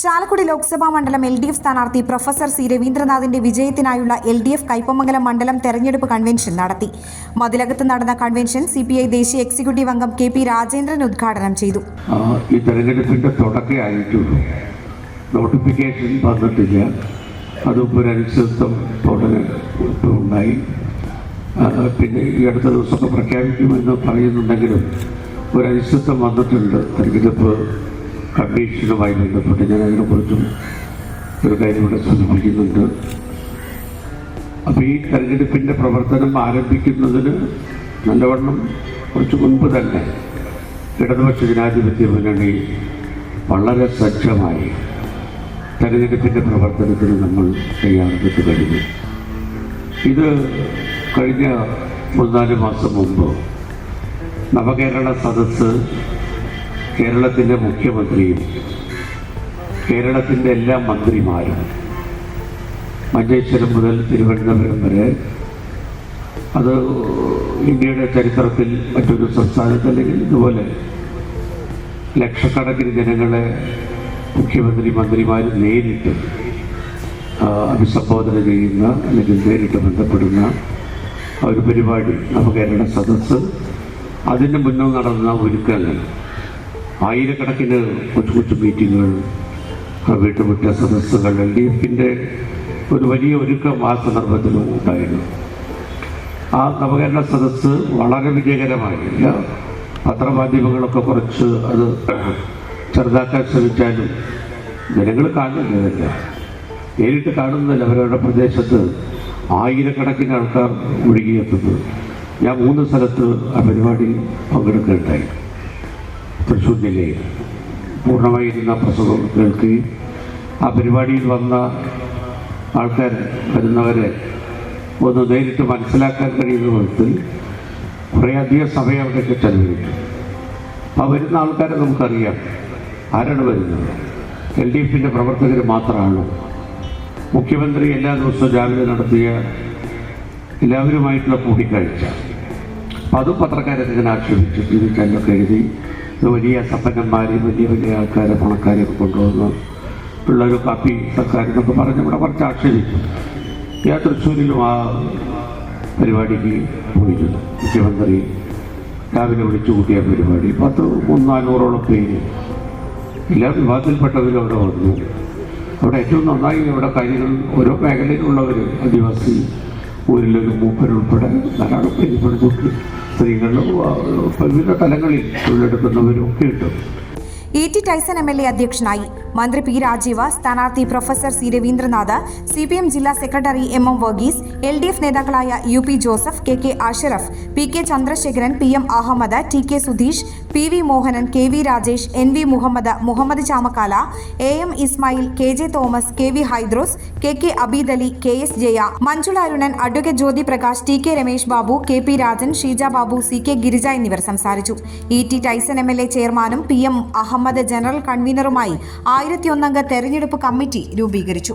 ചാലക്കുടി ലോക്സഭാ മണ്ഡലം L D F സ്ഥാനാർത്ഥി professor C രവീന്ദ്രനാഥിന്റെ വിജയത്തിനായുള്ള എൽ ഡി എഫ് കൈപ്പമംഗലം മണ്ഡലം തെരഞ്ഞെടുപ്പ് കൺവെൻഷൻ നടത്തി. മതിലകത്ത് നടന്ന കൺവെൻഷൻ സി പി ഐ ദേശീയ എക്സിക്യൂട്ടീവ് അംഗം കെ പി രാജേന്ദ്രൻ ഉദ്ഘാടനം ചെയ്തു. ഈ തെരഞ്ഞെടുപ്പിന്റെ തുടക്കമേ നോട്ടിഫിക്കേഷൻ വന്നിട്ടില്ല. അതും ഒരു അനിശ്ചിതത്വം തുടങ്ങി ഉണ്ടായി പിന്നെ ഈ അടുത്ത ദിവസമൊക്കെ പ്രഖ്യാപിക്കുമെന്ന് പറയുന്നുണ്ടെങ്കിലും ഒരു അനിശ്ചിതത്വം വന്നിട്ടുണ്ട് തെരഞ്ഞെടുപ്പ് കമ്മീഷനുമായി ബന്ധപ്പെട്ട് ഞാൻ അതിനെക്കുറിച്ചും ഒരു കാര്യം ഇവിടെ സൂചിപ്പിക്കുന്നുണ്ട്. അപ്പോൾ ഈ തെരഞ്ഞെടുപ്പിന്റെ പ്രവർത്തനം ആരംഭിക്കുന്നതിന് നല്ലവണ്ണം കുറച്ച് മുൻപ് തന്നെ ഇടതുപക്ഷ ജനാധിപത്യ മുന്നണി വളരെ സജ്ജമായി തെരഞ്ഞെടുപ്പിന്റെ പ്രവർത്തനത്തിന് നമ്മൾ തയ്യാറെടുത്ത് കഴിഞ്ഞു. ഇത് കഴിഞ്ഞ മൂന്നാൽ മാസം മുമ്പ് നവകേരള സദസ്സ് കേരളത്തിന്റെ മുഖ്യമന്ത്രിയും കേരളത്തിന്റെ എല്ലാ മന്ത്രിമാരും മഞ്ചേശ്വരം മുതൽ തിരുവനന്തപുരം വരെ അത് ഇന്ത്യയുടെ ചരിത്രത്തിൽ മറ്റൊരു സംസ്ഥാനത്ത് അല്ലെങ്കിൽ ഇതുപോലെ ലക്ഷക്കണക്കിന് ജനങ്ങളെ മുഖ്യമന്ത്രി മന്ത്രിമാർ നേരിട്ട് അഭിസംബോധന ചെയ്യുന്ന അല്ലെങ്കിൽ നേരിട്ട് ബന്ധപ്പെടുന്ന ഒരു പരിപാടി നവകേരള സദസ്സ്. അതിന് മുന്നോ നടന്ന ഒരുക്കങ്ങൾ ആയിരക്കണക്കിന് കൊച്ചു കൊച്ചു മീറ്റിങ്ങുകൾ വീട്ടുമുറ്റ സദസ്സുകൾ എൽ ഡി എഫിന്റെ ഒരു വലിയ ഒരുക്കം ആ സന്ദർഭത്തിലും ഉണ്ടായിരുന്നു. ആ നവകേരള സദസ്സ് വളരെ വിജയകരമായില്ല. പത്രമാധ്യമങ്ങളൊക്കെ കുറച്ച് അത് ചെറുതാക്കാൻ ശ്രമിച്ചാലും ജനങ്ങൾ കാണുന്നില്ല. നേരിട്ട് കാണുന്നില്ല. അവരവരുടെ പ്രദേശത്ത് ആയിരക്കണക്കിന് ആൾക്കാർ ഒഴുകിയെത്തുന്നത് ഞാൻ മൂന്ന് സ്ഥലത്ത് ആ പരിപാടി പങ്കെടുക്കുകയുണ്ടായി. തൃശ്ശൂർ ജില്ലയിൽ പൂർണമായി ഇരുന്ന പ്രസംഗം കേൾക്കുകയും ആ പരിപാടിയിൽ വന്ന ആൾക്കാർ വരുന്നവരെ ഒന്ന് നേരിട്ട് മനസ്സിലാക്കാൻ കഴിയുന്ന വിധത്തിൽ കുറേയധികം സമയം അവിടെയൊക്കെ ചെലവഴിക്കും. അപ്പോൾ വരുന്ന ആൾക്കാരെ നമുക്കറിയാം ആരാണ് വരുന്നത്. എൽ ഡി എഫിന്റെ പ്രവർത്തകർ മാത്രമാണ്. മുഖ്യമന്ത്രി എല്ലാ ദിവസവും രാവിലെ നടത്തിയ എല്ലാവരുമായിട്ടുള്ള കൂടിക്കാഴ്ച. അപ്പം അതും പത്രക്കാരെ ഇങ്ങനെ ആക്ഷേപിച്ചു ജീവിക്കാനൊക്കെ എഴുതി ഇത് വലിയ സമ്പന്നന്മാരെയും വലിയ വലിയ ആൾക്കാരെ പണക്കാരെയൊക്കെ കൊണ്ടുവന്ന് പിള്ളേർ കാപ്പി സർക്കാരെന്നൊക്കെ പറഞ്ഞ് ഇവിടെ കുറച്ച് ആക്ഷേപിച്ചു ഞാൻ തൃശ്ശൂരിലും ആ പരിപാടിക്ക് പോയിരുന്നു. മുഖ്യമന്ത്രി രാവിലെ വിളിച്ചു കൂട്ടിയ പരിപാടി. പത്ത് മൂന്നാനൂറോളം പേര്. എല്ലാ വിഭാഗത്തിൽപ്പെട്ടവരും അവിടെ വന്നു. അവിടെ ഏറ്റവും നന്നായി ഇവിടെ കാര്യങ്ങൾ ഓരോ മേഖലയിലുള്ളവർ ആദിവാസി ഊരിലൊരു മൂപ്പരുൾപ്പെടെ ധാരാളം പേര് പെൺകുട്ടി സ്ത്രീകളും തലങ്ങളിൽ തൊഴിലെടുക്കുന്നവരും ഒക്കെ ഉണ്ട്. E T Tyson M L A അധ്യക്ഷനായി മന്ത്രി പി രാജീവ് സ്ഥാനാർത്ഥി professor C Raveendranath C P M ജില്ലാ secretary M M Varghese L D F നേതാക്കളായ U P Joseph K K Ashraf P K Chandrasekharan P M Ahammed T K Sudheesh P V Mohanan K V Rajesh N V Muhammed Muhammed Chamakkala A M Ismail K J Thomas K V Hydros K K Abid Ali K S Jaya Manjula Arunan advocate Jyothi Prakash T K Ramesh Babu K P Rajan Sheeja Babu C K Girija എന്നിവർ സംസാരിച്ചു. E T Tyson M L A ചെയർമാനും P M Ahammed general കൺവീനറുമായി ആയിരത്തി ഒന്നംഗ തെരഞ്ഞെടുപ്പ് committee രൂപീകരിച്ചു